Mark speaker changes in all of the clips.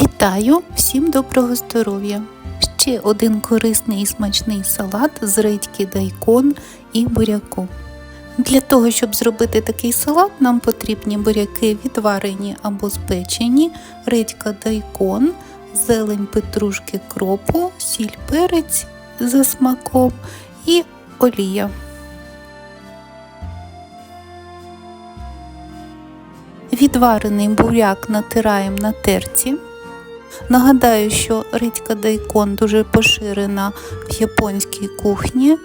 Speaker 1: Вітаю! Всім доброго здоров'я! Ще один корисний і смачний салат з редьки дайкон і буряку. Для того, щоб зробити такий салат, нам потрібні буряки відварені або спечені, редька дайкон, зелень петрушки кропу, сіль перець за смаком і олія. Відварений буряк натираємо на терці. Нагадаю, що редька дайкон дуже поширена в японській кухні.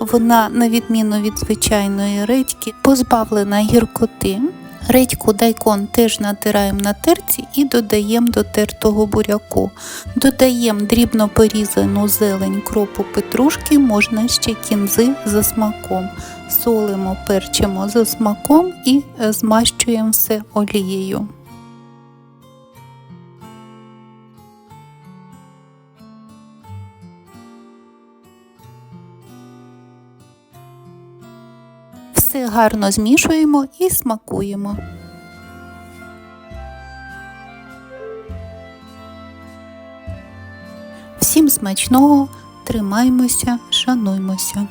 Speaker 1: Вона, на відміну від звичайної редьки, позбавлена гіркоти. Редьку дайкон теж натираємо на терці і додаємо до тертого буряку. Додаємо дрібно порізану зелень кропу петрушки, можна ще кінзи за смаком. Солимо, перчимо за смаком і змащуємо все олією. Все гарно змішуємо і смакуємо. Всім смачного, тримаймося, шануймося.